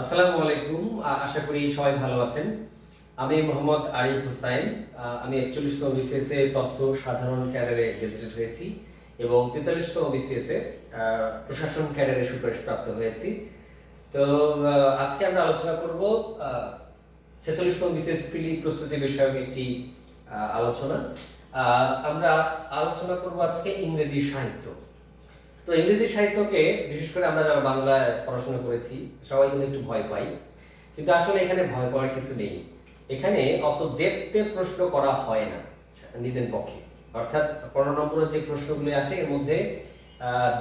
আসসালামু আলাইকুম। আশা করি সবাই ভালো আছেন। আমি মোহাম্মদ আরিফ হুসাইন। আমি একচল্লিশতম বিসিএস তথ্য সাধারণ ক্যাডারে গেজেটেড হয়েছি এবং তেতাল্লিশতম বিসিএস প্রশাসন ক্যাডারে সুপারিশপ্রাপ্ত হয়েছি। তো আজকে আমরা আলোচনা করব ছেচল্লিশতম বিসিএস প্রিলি প্রস্তুতি বিষয়ক একটি আলোচনা। আমরা আলোচনা করব আজকে ইংরেজি সাহিত্য। তো ইংরেজি সাহিত্যকে, বিশেষ করে আমরা যারা বাংলায় পড়াশোনা করেছি, সবাই কিন্তু একটু ভয় পাই। কিন্তু আসলে এখানে ভয় পাওয়ার কিছু নেই। এখানে অত দেবতে প্রশ্ন করা হয় না নিদেন পক্ষে। অর্থাৎ পনেরো নম্বরের যে প্রশ্নগুলি আসে, এর মধ্যে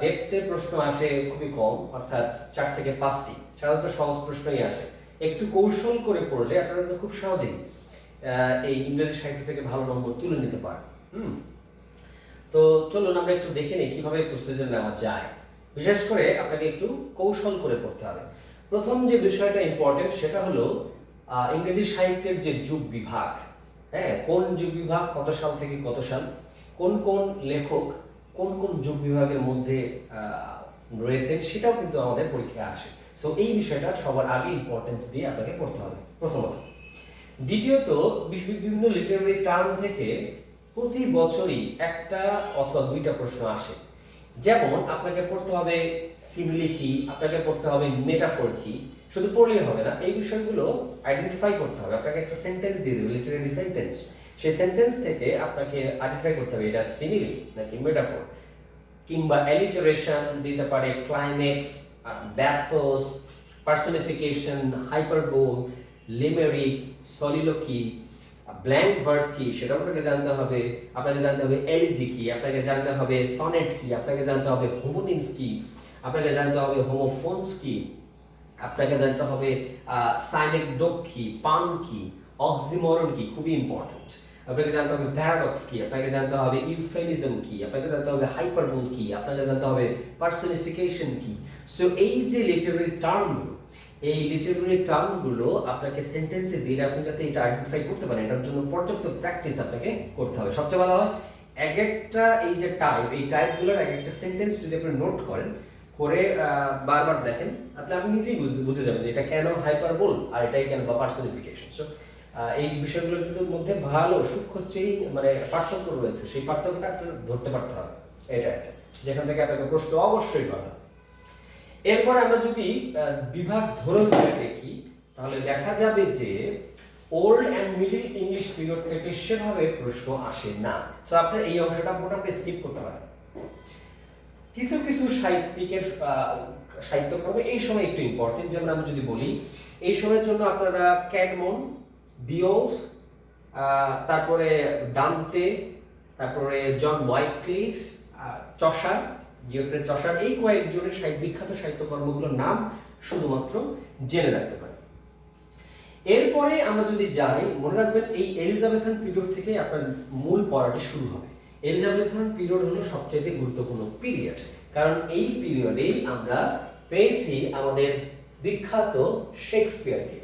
দেবতে প্রশ্ন আসে খুবই কম, অর্থাৎ চার থেকে পাঁচটি। সাধারণত সহজ প্রশ্নই আসে। একটু কৌশল করে পড়লে আপনারা খুব সহজেই এই ইংরেজি সাহিত্য থেকে ভালো নম্বর তুলে নিতে পারেন। হুম? তো চলুন আমরা একটু দেখে নিই কীভাবে প্রস্তুতি নেওয়া যায়। বিশেষ করে আপনাকে একটু কৌশল করে পড়তে হবে। প্রথম যে বিষয়টা ইম্পর্টেন্ট সেটা হলো ইংরেজি সাহিত্যের যে যুগ বিভাগ হ্যাঁ কোন যুগ বিভাগ, কত সাল থেকে কত সাল, কোন কোন লেখক, কোন কোন যুগ বিভাগের মধ্যে রয়েছেন সেটাও কিন্তু আমাদের পরীক্ষায় আসে। সো এই বিষয়টা সবার আগে ইম্পর্টেন্স দিয়ে আপনাকে পড়তে হবে প্রথমত। দ্বিতীয়ত বিভি- বিভিন্ন লিটারারি টার্ম থেকে প্রতি বছরই একটা অথবা দুইটা প্রশ্ন আসে। যেমন, আপনাকে পড়তে হবে সিমিলি কি আপনাকে পড়তে হবে মেটাফোর কি শুধু পড়লেই হবে না, এই বিষয়গুলো আইডেন্টিফাই করতে হবে। আপনাকে একটা সেন্টেন্স দিয়ে দেবে লিটারারি সেন্টেন্স সেই সেন্টেন্স থেকে আপনাকে আইডেন্টিফাই করতে হবে, এটা সিমিলি নাকি মেটাফোর কিংবা অ্যালিটারেশন দিতে পারে climax bathos personification hyperbole limerick soliloquy blank verse কি সেটা আপনাকে জানতে হবে আপনাকে জানতে হবে এলজি কি আপনাকে জানতে হবে সনেট কি আপনাকে জানতে হবে হোমোনিমস কি আপনাকে জানতে হবে হোমোফোনস কি আপনাকে জানতে হবে সাইনেকডোক কি পান কি অক্সিমরন কি খুবই ইম্পর্টেন্ট আপনাকে জানতে হবে প্যারাডক্স কি আপনাকে জানতে হবে ইউফেমিজম কি আপনাকে জানতে হবে হাইপারবোল কি আপনাকে জানতে হবে পার্সোনিফিকেশন কি সো এই যে লিটারারি টার্মগুলো এই লিটারারি টার্মগুলো আপনাকে সেন্টেন্সে দিলে আপনি যাতে এটা আইডেন্টিফাই করতে পারেন, এটার জন্য পর্যাপ্ত প্র্যাকটিস আপনাকে করতে হবে। সবচেয়ে ভালো হয়, এক একটা এই যে টাইপ এই টাইপগুলোর এক একটা সেন্টেন্স যদি আপনি নোট করেন, করে বারবার দেখেন, আপনি আপনি নিজেই বুঝে যাবেন যে এটা কেন হাইপারবোল আর এটাই কেন বা পার্সোনিফিকেশন সো এই বিষয়গুলোর কিন্তু মধ্যে ভালো সূক্ষ্ম চেই মানে পার্থক্য রয়েছে। সেই পার্থক্যটা আপনার ধরতে পারতে হবে। এটা যেখান থেকে আপনাকে প্রশ্ন অবশ্যই পাবে এরপর আমরা যদি বিভাগ ধরে ধরে দেখি, তাহলে দেখা যাবে যে old and middle English period থেকে সেভাবে প্রশ্ন আসে না। সো আপনার এই অংশটা মোটামুটি স্কিপ করতে পারেন। কিছু কিছু সাহিত্যিকের সাহিত্যক্রমে এই সময় একটু ইম্পর্টেন্ট যেমন আমি যদি বলি, এই সময়ের জন্য আপনারা ক্যাডমন বিওলফ তারপরে ডান্তে তারপরে জন ওয়াইটক্লিফ চষার জিওফ্রেড চষার এই কয়েকজনের বিখ্যাত সাহিত্যকর্মগুলোর নাম শুধুমাত্র জেনে রাখতে পারেন এরপরে আমরা যদি যাই, মনে রাখবেন এই এলিজাবেথান পিরিয়ড থেকে আপনার মূল পড়াটি শুরু হবে। এলিজাবেথান পিরিয়ড হলো সবচেয়ে গুরুত্বপূর্ণ পিরিয়ড। কারণ এই পিরিয়ডেই আমরা পেয়েছি আমাদের বিখ্যাত শেক্সপিয়ারকে।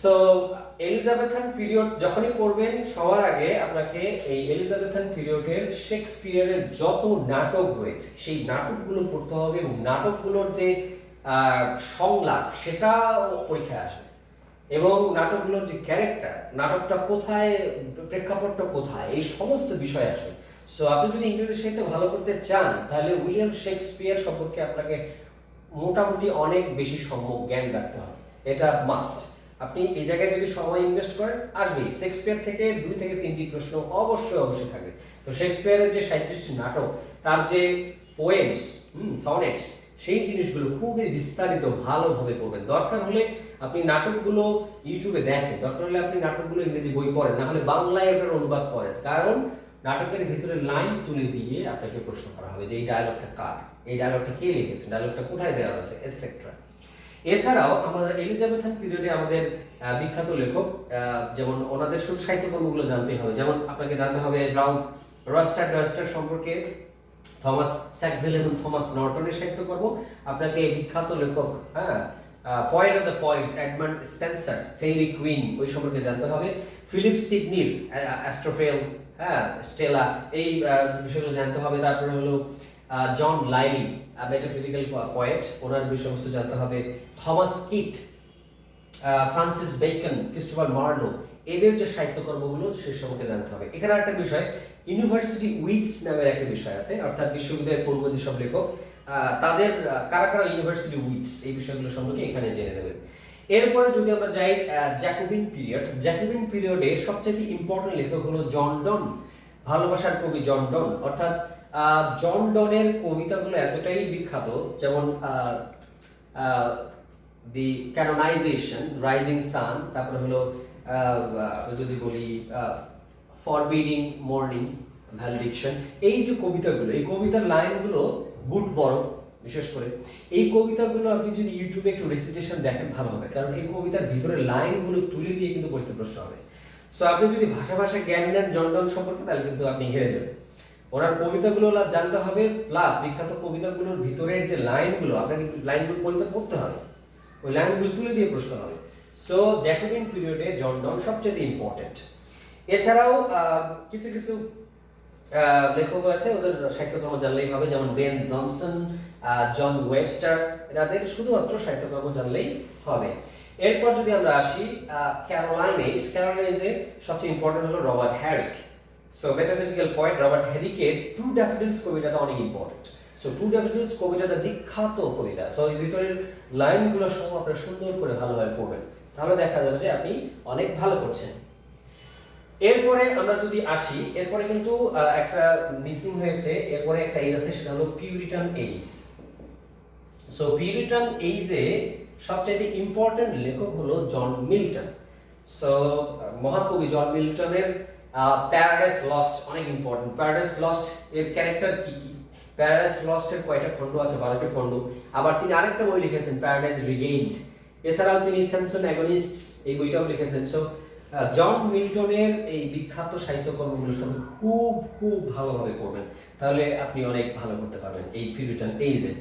সো এলিজাবেথান পিরিয়ড যখনই পড়বেন, সবার আগে আপনাকে এই এলিজাবেথান পিরিয়ডের শেক্সপিয়ারের যত নাটক রয়েছে, সেই নাটকগুলো পড়তে হবে এবং নাটকগুলোর যে সংলাপ, সেটা পরীক্ষায় আসবে। এবং নাটকগুলোর যে ক্যারেক্টার, নাটকটা কোথায়, প্রেক্ষাপটটা কোথায়, এই সমস্ত বিষয় আসবে। সো আপনি যদি ইংরেজি সাহিত্য ভালো করতে চান, তাহলে উইলিয়াম শেক্সপিয়ার সম্পর্কে আপনাকে মোটামুটি অনেক বেশি সম্যক জ্ঞান রাখতে হবে। এটা মাস্ট আপনি এই জায়গায় যদি সময় ইনভেস্ট করেন, আসবেই। শেক্সপিয়ার থেকে দুই থেকে তিনটি প্রশ্ন অবশ্যই অবশ্যই থাকবে। তো শেক্সপিয়ারের যে সাঁত্রিশটি নাটক, তার যে পোয়েমস সনেটস সেই জিনিসগুলো খুবই বিস্তারিত ভালোভাবে পড়বেন। দরকার হলে আপনি নাটকগুলো ইউটিউবে দেখেন। দরকার হলে আপনি নাটকগুলো ইংরেজি বই পড়েন, না হলে বাংলায় এটার অনুবাদ পড়েন। কারণ নাটকের ভিতরে লাইন তুলে দিয়ে আপনাকে প্রশ্ন করা হবে যে এই ডায়লগটা কার? এই ডায়লগটা কে লিখেছেন? ডায়লগটা কোথায় দেওয়া আছে? এটসেট্রা এছাড়াও আমাদের এলিজাবেথান পিরিয়ডে আমাদের বিখ্যাত লেখক যেমন ওনাদের শুধু সাহিত্যকর্মগুলো জানতেই হবে। যেমন আপনাকে জানতে হবে ব্রাউন রয়স্টার ডয়স্টার সম্পর্কে থমাস স্যাকভিল এবং থমাস নর্টনের সাহিত্যকর্ম। আপনাকে বিখ্যাত লেখক হ্যাঁ point of the points Edmund Spenser Faerie Queene ওই সম্পর্কে জানতে হবে। ফিলিপ সিডনির অ্যাস্ট্রোফেল হ্যাঁ স্টেলা এই বিষয়গুলো জানতে হবে। তারপরে হলো জন লাইলি মেটাফিজিক্যাল পয়েন্ট ওনার বিষয়বস্তু জানতে হবে Thomas Kyd Francis Bacon Christopher Marlowe. এদের যে সাহিত্যকর্মগুলো, সে সম্পর্কে জানতে হবে। এখানে একটা বিষয়, ইউনিভার্সিটি উইকস নামের একটা বিষয় আছে, অর্থাৎ বিশ্ববিদ্যালয়ের পূর্ব সব লেখক তাদের কারা কারা ইউনিভার্সিটি উইকস এই বিষয়গুলো সম্পর্কে এখানে জেনে নেবেন। এরপরে যদি আমরা যাই জ্যাকোবিন পিরিয়ড, জ্যাকোবিন পিরিয়ডে সবচেয়ে ইম্পর্টেন্ট লেখক হলো জন ডন, ভালোবাসার কবি জন ডন। অর্থাৎ জন ডনের কবিতাগুলো এতটাই বিখ্যাত, যেমন দি ক্যানোনাইজেশন রাইজিং সান তারপরে হলো যদি বলি ফরবিডিং মর্নিং ভ্যালিডিকশন এই যে কবিতাগুলো, এই কবিতার লাইনগুলো গুড বড়, বিশেষ করে। এই কবিতাগুলো আপনি যদি ইউটিউবে একটু রেসিটেশন দেখেন, ভালো হবে, কারণ এই কবিতার ভিতরে লাইনগুলো তুলে দিয়ে কিন্তু পরীক্ষা প্রশ্ন হবে। সো আপনি যদি ভাষা ভাষা জ্ঞান নেন জনডন সম্পর্কে, তাহলে কিন্তু আপনি হেরে যাবেন। ওনার কবিতাগুলো জানতে হবে প্লাস বিখ্যাত কবিতাগুলোর ভিতরের যে লাইনগুলো, আপনাকে লাইনগুলো পড়তে পড়তে হবে। ওই লাইনগুলো তুলে দিয়ে প্রশ্ন হবে। সো জ্যাকোবিন পিরিয়ডে জনডন সবচেয়ে ইম্পর্টেন্ট এছাড়াও কিছু কিছু লেখক আছে, ওদের সাহিত্যকর্ম জানলেই হবে, যেমন বেন জনসন জন ওয়েবস্টার, এনাদের শুধুমাত্র সাহিত্যকর্ম জানলেই হবে। এরপর যদি আমরা আসি ক্যারোলাইনেজ ক্যারোলাইনেজে সবচেয়ে ইম্পর্টেন্ট হলো Robert Herrick. So metaphysical point Robert হ্যারিকের to daffodils কবিতাটা অনেক ইম্পর্টেন্ট সো টু ড্যাফোডিলস কবিতাটা বিখ্যাত কবিতা। সো এই ভিতরের লাইনগুলো সহ আপনারা সুন্দর করে ভালোভাবে পড়বেন। তাহলে দেখা যাবে যে আপনি অনেক ভালো করছেন। এরপরে আমরা যদি আসি, এরপরে কিন্তু একটা মিসিং হয়েছে। এরপরে একটা এজ আছে, সেটা হলো পিউরিটান এইজ সো পিউরিটান এইজে সবচেয়ে ইম্পর্টেন্ট লেখক হলো জন মিল্টন সো মহাকবি জন মিল্টনের প্যারাডাইস লস্ট অনেক ইম্পর্টেন্ট প্যারাডাইস লস্ট এর ক্যারেক্টার কি কি? প্যারাডাইস লস্টের কয়টা খণ্ড আছে? বারোটি খণ্ড। আবার তিনি আরেকটা বই লিখেছেন প্যারাডাইস রিগেইনড এছাড়াও তিনি স্যামসন অ্যাগনিস্ট এই বইটাও লিখেছেন। সো জন মিল্টনের এই বিখ্যাত সাহিত্যকর্মগুলো সম্পর্কে খুব খুব ভালোভাবে পড়বেন। তাহলে আপনি অনেক ভালো করতে পারবেন এই পিউরিটান এইজে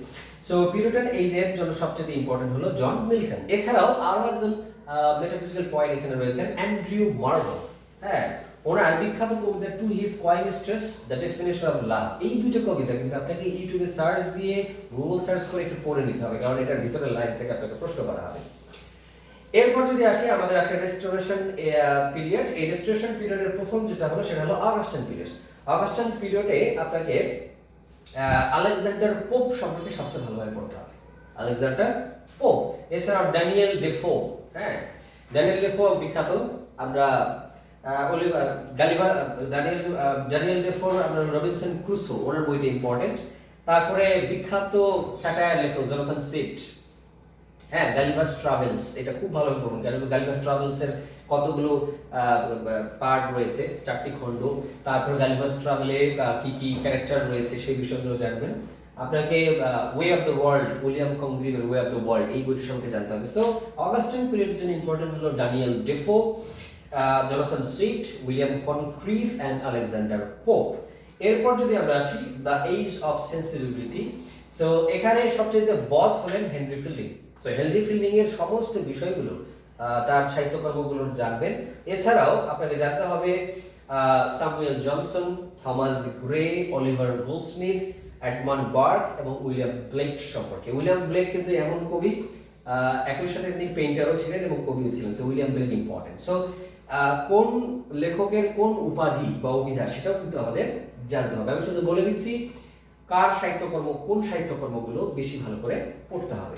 সো পিউরিটান এইজের জন্য সবচেয়ে ইম্পর্টেন্ট হলো জন মিল্টন এছাড়াও আরও একজন মেটাফিজিক্যাল পয়েন্ট এখানে রয়েছেন অ্যান্ড্রিউ মার্ভেল হ্যাঁ ওনার বিখ্যাত কবিতা to his coy mistress the definition of love এই দুটো কবিতা কিন্তু আপনাকে ইউটিউবে সার্চ দিয়ে গুগল সার্চ করে একটু পড়ে নিতে হবে, কারণ এটার ভিতরে লাইন থেকে আপনাকে প্রশ্ন করা হবে। এরপর যদি আসি, আমাদের আসে রেস্টোরেশন পিরিয়ড এই রেস্টোরেশন পিরিয়ডের প্রথম যেটা হলো, সেটা হলো অগাস্টান পিরিয়ড অগাস্টান পিরিয়ডে আপনাকে আলেকজান্ডার পোপ সম্পর্কে সবচেয়ে ভালোভাবে পড়তে হবে। আলেকজান্ডার পোপ এছাড়াও ড্যানিয়েল ডেফো হ্যাঁ? ড্যানিয়েল ডেফো বিখ্যাত। আমরা অলিভার, গালিভার ড্যানিয়েল ড্যানিয়েল ডেফোর রবিনসন ক্রুসো, ওনার বইটা ইম্পর্টেন্ট তারপরে বিখ্যাত স্যাটায়ার লেখক জনথন সিট। হ্যাঁ গালিভার্স ট্রাভেলস এটা খুব ভালো পড়ুন গালিভার ট্রাভেলস এর কতগুলো পার্ট রয়েছে, চারটি খণ্ড। তারপর গালিভার্স ট্রাভেলে কি কি ক্যারেক্টার রয়েছে, সেই বিষয়গুলো জানবেন। আপনাকে way of the world William কংগ্রিভের way of the world এই বইটির সম্পর্কে জানতে হবে। সো অগাস্টিন পিরিয়ডের জন্য ইম্পর্টেন্ট হলো Daniel Defoe Jonathan Street William Congreve and Alexander Pope. এরপর যদি আমরা আসি, the age of sensibility so এখানে সবচেয়ে বস হলেন Henry Fielding. So Henry Fielding এর সমস্ত বিষয়গুলো তার সাহিত্যকর্মগুলো জানবেন। এছাড়াও আপনাকে জানতে হবে Samuel Johnson, Thomas Gray, Oliver Goldsmith Edmund Burke এবং উইলিয়াম ব্লেক সম্পর্কে। উইলিয়াম ব্লেক কিন্তু এমন কবি একই সাথে তিনি পেইন্টারও ছিলেন এবং কবিও ছিলেন so William Blake important so কোন লেখকের কোন উপাধি বা অভিধা সেটাও কিন্তু আমাদের জানতে হবে। আমি শুধু বলে দিচ্ছি, কার সাহিত্যকর্ম, কোন সাহিত্যকর্মগুলো বেশি ভালো করে পড়তে হবে।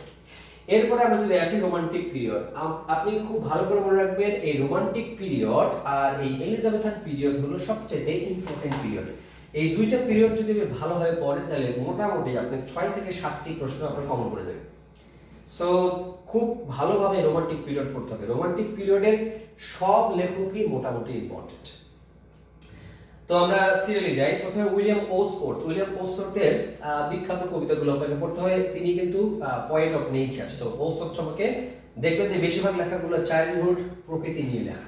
এরপরে আমরা যদি আসি রোমান্টিক পিরিয়ড আপনি খুব ভালো করে মনে রাখবেন, এই রোমান্টিক পিরিয়ড আর এই এলিজাবেথান পিরিয়ড হলো সবচেয়ে ইম্পর্টেন্ট পিরিয়ড এই দুইটা পিরিয়ড যদি আপনি ভালোভাবে পড়েন, তাহলে মোটামুটি আপনার ছয় থেকে সাতটি প্রশ্ন আপনার কমন পড়ে যাবে। সো খুব ভালোভাবে রোমান্টিক পিরিয়ড পড়তে হবে। রোমান্টিক পিরিয়ডের সব লেখকই মোটামুটি ইম্পর্টেন্ট তো আমরা সিরিয়ালি যাই। প্রথমে উইলিয়াম ওলসকোর্ট উইলিয়াম আহ, বিখ্যাত কবিতাগুলো আপনাকে পড়তে হবে। তিনি কিন্তু পয়েন্ট অফ নেচার সো ওলসকোর্ট সম্পর্কে দেখবেন যে বেশিরভাগ লেখাগুলো চাইল্ডহুড প্রকৃতি নিয়ে লেখা।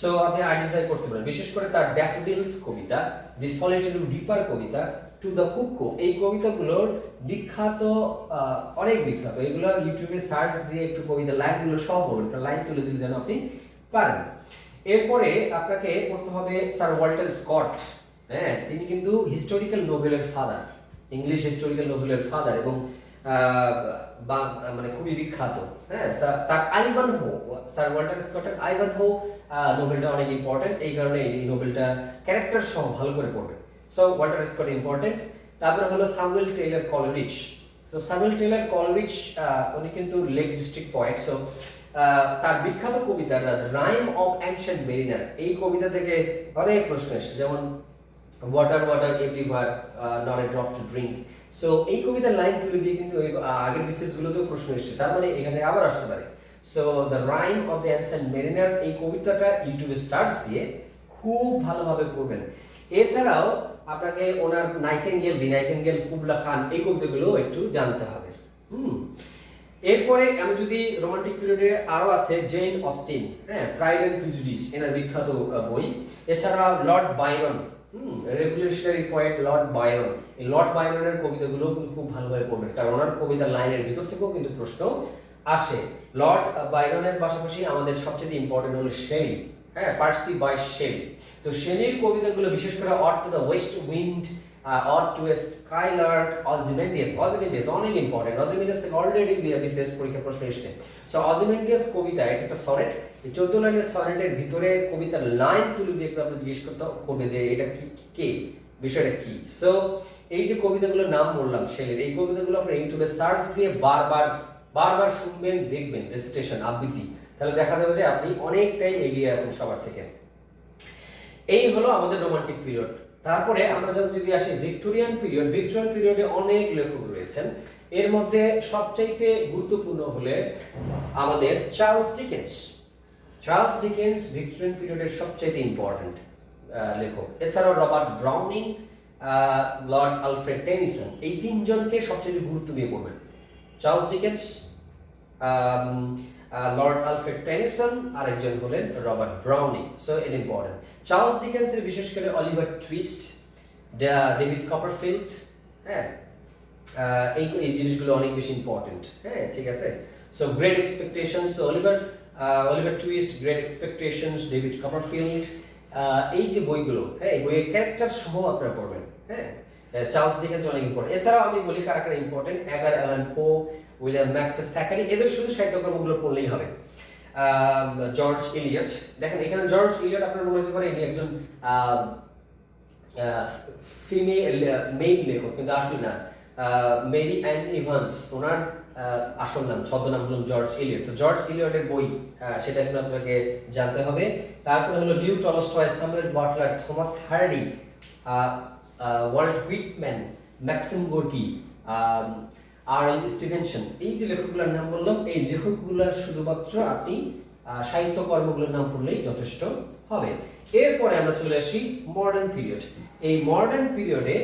সো আপনি আইডেন্টিফাই করতে পারেন। বিশেষ করে তার ড্যাফোডিলস কবিতা দি সলিটারি রিপার কবিতা টু দ্য কুকো এই কবিতাগুলোর বিখ্যাত অনেক বিখ্যাত। এগুলো ইউটিউবে সার্চ দিয়ে একটু কবিতা লাইনগুলো সহ পড়বেন লাইন তুলে দিলে যেন আপনি পারেন। এরপরে আপনাকে পড়তে হবে স্যার ওয়াল্টার স্কট। হ্যাঁ তিনি কিন্তু হিস্টোরিক্যাল নোবেলের ফাদার ইংলিশ হিস্টোরিক্যাল নোভেলের ফাদার এবং বা- মানে খুবই বিখ্যাত। হ্যাঁ তার আইভান হো স্যার ওয়াল্টার স্কটের আইভান হো নোবেলটা অনেক ইম্পর্টেন্ট এই কারণে এই নোবেলটা ক্যারেক্টার সহ ভালো করে পড়বে সো ওয়াল্টার স্কট ইম্পর্টেন্ট তারপরে হলো Samuel Taylor Coleridge so Samuel Taylor Coleridge উনি কিন্তু লেক ডিস্ট্রিক্ট পয়েন্ট সো তার বিখ্যাত কবিতা রাইম অফ অ্যানশিয়েন্ট মেরিনার এই কবিতা থেকে অনেক প্রশ্ন এসেছে। যেমন water water everywhere not a drop to drink so এই কবিতার লাইন তুলে দিয়ে কিন্তু ওই আগের বিশেষ গুলোতেও প্রশ্ন এসেছে। তার মানে এখানে আবার আসতে পারে। So the rime of the ancient mariner এই কবিতাটা ইউটিউবে সার্চ দিয়ে খুব ভালোভাবে পড়বেন। এছাড়াও আপনাকে ওনার Nightingale, the Nightingale, Kubla Khan এই কবিতাগুলো একটু জানতে হবে। হুম। এরপরে আমি যদি রোমান্টিক পিরিয়ডে আরও আছে জেন অস্টিন হ্যাঁ প্রাইড এন্ড প্রিজুডিস এনার বিখ্যাত বই। এছাড়া Lord Byron hmm revolutionary point Lord Byron এই লর্ড বাইরনের কবিতাগুলো কিন্তু খুব ভালোভাবে পড়বেন, কারণ ওনার কবিতার লাইনের ভিতর থেকেও কিন্তু প্রশ্ন আসে। লর্ড বাইরনের পাশাপাশি আমাদের সবচেয়ে ইম্পর্টেন্ট হলো শেলি হ্যাঁ পার্সি বাই শেলি তো শেলির কবিতাগুলো বিশেষ করে ode to the west wind ode to a skylark Ozymandias Ozymandias অনেক ইম্পর্টেন্ট অজিমেন্ডিয়াস থেকে অলরেডি বিসিএস পরীক্ষা প্রশ্ন এসেছে। সো অজিমেন্ডিয়াস কবিতা, এটা একটা সনেট এই চোদ্দ লাইনের সনেটের ভিতরে কবিতার লাইন তুলে দিয়ে আপনি জিজ্ঞেস করতে করবে যে এটা কি, কে? বিষয়টা কি? সো এই যে কবিতাগুলোর নাম বললাম শেলের এই কবিতাগুলো আপনি ইউটিউবে সার্চ দিয়ে বারবার বারবার শুনবেন, দেখবেন। রেজিস্ট্রেশন আবৃত্তি। তাহলে দেখা যাবে যে আপনি অনেকটাই এগিয়ে আছেন সবার থেকে। এই হলো আমাদের রোমান্টিক পিরিয়ড তারপরে আমরা যখন যদি আসি ভিক্টোরিয়ান পিরিয়ড ভিক্টোরিয়ান পিরিয়ডে অনেক লেখক রয়েছেন। এর মধ্যে সবচাইতে গুরুত্বপূর্ণ হলে আমাদের Charles Dickens Charles Dickens Victorian পিরিয়ডের সবচাইতে ইম্পর্ট্যান্ট লেখক। এছাড়াও Robert Browning Lord Alfred Tennyson. এই তিনজনকে সবচেয়ে গুরুত্ব দিয়ে পড়বেন। Charles Dickens Lord Alfred Tennyson আর একজন হলেন রবার্ট ব্রাউনিং। সো এটা ইম্পর্টেন্ট চার্লস ডিকেন্সের বিশেষ করে অলিভার টুইস্ট ডেভিড কপারফিল্ড হ্যাঁ এই এই জিনিসগুলো অনেক বেশি ইম্পর্টেন্ট হ্যাঁ ঠিক আছে? So great expectations Oliver Oliver Twist great expectations David Copperfield এই যে বইগুলো হ্যাঁ এই বইয়ের ক্যারেক্টার সহ আপনারা পড়বেন হ্যাঁ। চার্লস ডিকেন্স অনেক ইম্পর্টেন্ট এছাড়াও আমি বলি কারা কারা ইম্পর্টেন্ট এগার Alan Poe William Makepeace Thackeray এদের শুধু সাহিত্যকর্মগুলো পড়লেই হবে। George Eliot. দেখেন, এখানে জর্জ ইলিয়ট আপনার মনে হতে পারে ইনি একজন ফিমেল মেইল লেখক, কিন্তু আসলে না। মেরি অ্যান্ড ইভান্স, ওনার আসল নাম, ছদ্মনাম হলো জর্জ ইলিয়ট। তো জর্জ ইলিয়টের বই সেটা এখন আপনাকে জানতে হবে। তারপরে হলো Leo Tolstoy Samuel Butler, Thomas Hardy Walt Whitman, Maxim Gorky R L Stevenson, এই যে লেখকগুলোর নাম বললাম, এই লেখকগুলোর শুধুমাত্র আপনি সাহিত্য কর্মগুলোর নাম পড়লেই যথেষ্ট হবে। এরপরে আমরা চলে আসি মডার্ন পিরিয়ড এই মডার্ন পিরিয়ডে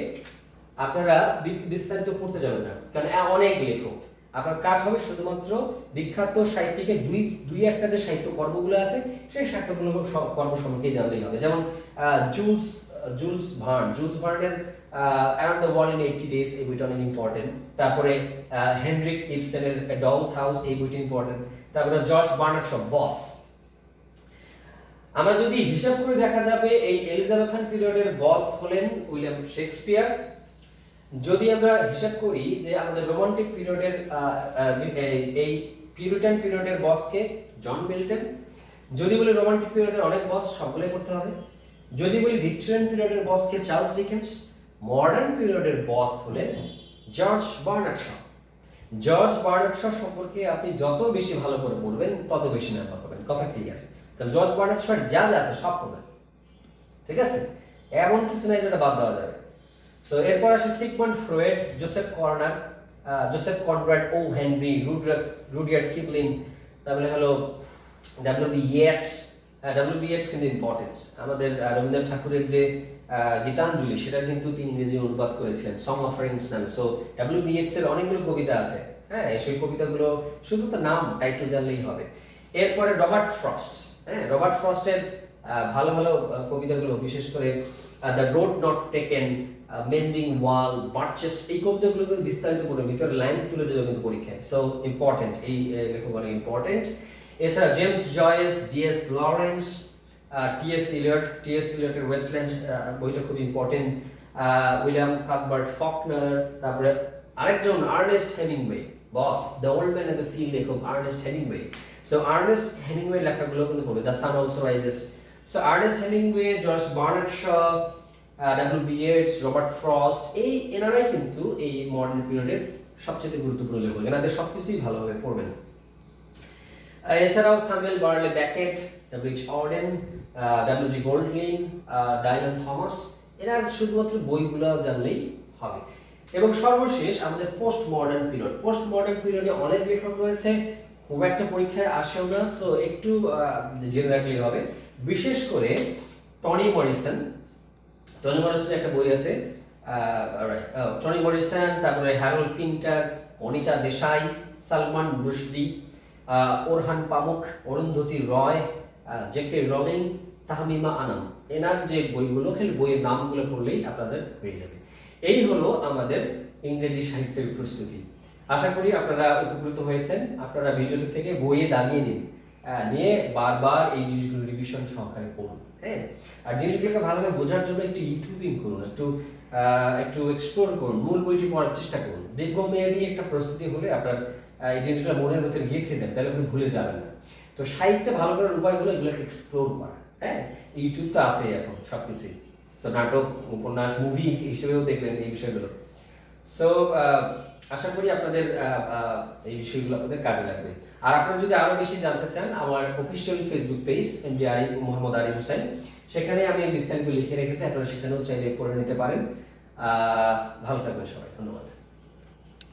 আপনারা বিস্তারিত পড়তে যাবেন না, কারণ অনেক লেখক। আপনার কাজ হবে শুধুমাত্র বিখ্যাত সাহিত্যিকের দুই দুই একটা যে সাহিত্য কর্মগুলো আছে, সেই সাহিত্যগুলো কর্ম সম্পর্কে জানলেই হবে। যেমন Jules Jules Verne. Jules ভার্নের around the world in eighty days এই বইটা অনেক ইম্পর্টেন্ট তারপরে হেনরিক ইপসেনের ডলস হাউস এই বইটা ইম্পর্টেন্ট তারপরে জর্জ বার্নার্ড সব বস। আমরা যদি হিসাব করে দেখা যাবে, এই এলিজাবেথান পিরিয়ডের বস হলেন উইলিয়াম শেক্সপিয়ার। যদি আমরা হিসাব করি যে আমাদের রোমান্টিক পিরিয়ডের এই পিউরিটান পিরিয়ডের বসকে জন মিল্টন। যদি বলি রোমান্টিক পিরিয়ডের অনেক বস, সবগুলোই করতে হবে। যদি বলি ভিক্টোরিয়ান পিরিয়ডের বসকে চার্লস ডিকেন্স মডার্ন পিরিয়ডের বস হলেন George Bernard Shaw. George Bernard Shaw সম্পর্কে আপনি যত বেশি ভালো করে পড়বেন, তত বেশি নাম্বার পাবেন। কথা ক্লিয়ার তাহলে জর্জ বার্নার্ড শর যা যা আছে সব পড়বেন ঠিক আছে? এমন কিছু নাই যেটা বাদ দেওয়া যাবে। সো এরপর আসে Sigmund Freud, Joseph Conrad Joseph Conrad, O Henry Rudyard Kipling তারপরে হলো ডাব্লিউ বি ইয়েটস ডাব্লিউ কিন্তু ইম্পর্টেন্ট আমাদের রবীন্দ্রনাথ ঠাকুরের যে গীতাঞ্জলি, সেটা কিন্তু তিনি ইংরেজি অনুবাদ করেছিলেন সং অফারিংস নামে। সো ডাব্লিউ এর অনেকগুলো কবিতা আছে। হ্যাঁ সেই কবিতাগুলো শুধু তো নাম টাইটেল জানলেই হবে। এরপরে রবার্ট ফ্রস্ট। হ্যাঁ রবার্ট ফ্রস্টের ভালো ভালো কবিতাগুলো, বিশেষ করে the road not taken mending wall birches এই কবিতাগুলো কিন্তু বিস্তারিত করে ভিতরে লাইন তুলে দেবে কিন্তু পরীক্ষায়। সো ইম্পর্টেন্ট এই লেখক অনেক ইম্পর্টেন্ট এছাড়া James Joyce D S Lawrence T S Eliot T S ইলিয়টের Wasteland বইটা খুব ইম্পর্টেন্ট উইলিয়াম কাথবার্ট ফকনার তারপরে আরেকজন Ernest Hemingway boss the old man and the sea লেখক Ernest Hemingway so Ernest Hemingway লেখাগুলো কিন্তু পড়বে the sun also rises so Ernest Hemingway George Bernard Shaw W B Yeats Robert Frost এই এনারাই কিন্তু এই মডার্ন পিরিয়ডের সবচেয়ে গুরুত্বপূর্ণ লেখক। এনাদের সবকিছুই ভালোভাবে পড়বেন। এছাড়াও Samuel Barclay Beckett W H Auden W G Golding Dylan Thomas, এনার শুধুমাত্র বইগুলো জানলেই হবে। এবং সর্বশেষ আমাদের post modern period post modern পিরিয়ডে অনেক লেখক রয়েছে, খুব একটা পরীক্ষায় আসেও না, তো একটু জেনে রাখলেই হবে। বিশেষ করে টনি মরিসন। টনি মরিসনের একটা বই আছে টনি মরিসন, তারপরে Harold Pinter, Anita Desai, Salman Rushdie Orhan Pamuk Arundhati Roy ah, J K Rowling Tahmima Anam. এনার যে বইগুলো খালি বইয়ের নামগুলো পড়লেই আপনাদের হয়ে যাবে। এই হলো আমাদের ইংরেজি সাহিত্যের প্রস্তুতি। আশা করি আপনারা উপকৃত হয়েছেন। আপনারা ভিডিওটি থেকে বইয়ে দাঁড়িয়ে নিন নিয়ে বারবার এই জিনিসগুলো রিভিশন সহকারে পড়ুন হ্যাঁ? আর জিনিসগুলোকে ভালোভাবে বোঝার জন্য একটু ইউটিউবিং করুন একটু একটু এক্সপ্লোর করুন মূল বইটি পড়ার চেষ্টা করুন। দীর্ঘমেয়াদী একটা প্রস্তুতি হলে আপনার এই জিনিসগুলো মনের ভেতরে গেঁথে যায়, তাহলে আপনি ভুলে যাবেন না। তো সাহিত্যে ভালো করার উপায় হলো এগুলোকে এক্সপ্লোর করা হ্যাঁ? ইউটিউব তো আছেই এখন সব কিছুই সো নাটক, উপন্যাস মুভি হিসেবেও দেখলেন এই বিষয়গুলো। সো আশা করি আপনাদের এই বিষয়গুলো আপনাদের কাজে লাগবে। আর আপনারা যদি আরও বেশি জানতে চান, আমার official Facebook page M D Arif Mohammad Arif Hossain, সেখানে আমি বিস্তারিত লিখে রেখেছি, আপনারা সেখানেও চাইলে পড়ে নিতে পারেন। ভালো থাকবেন সবাই, ধন্যবাদ।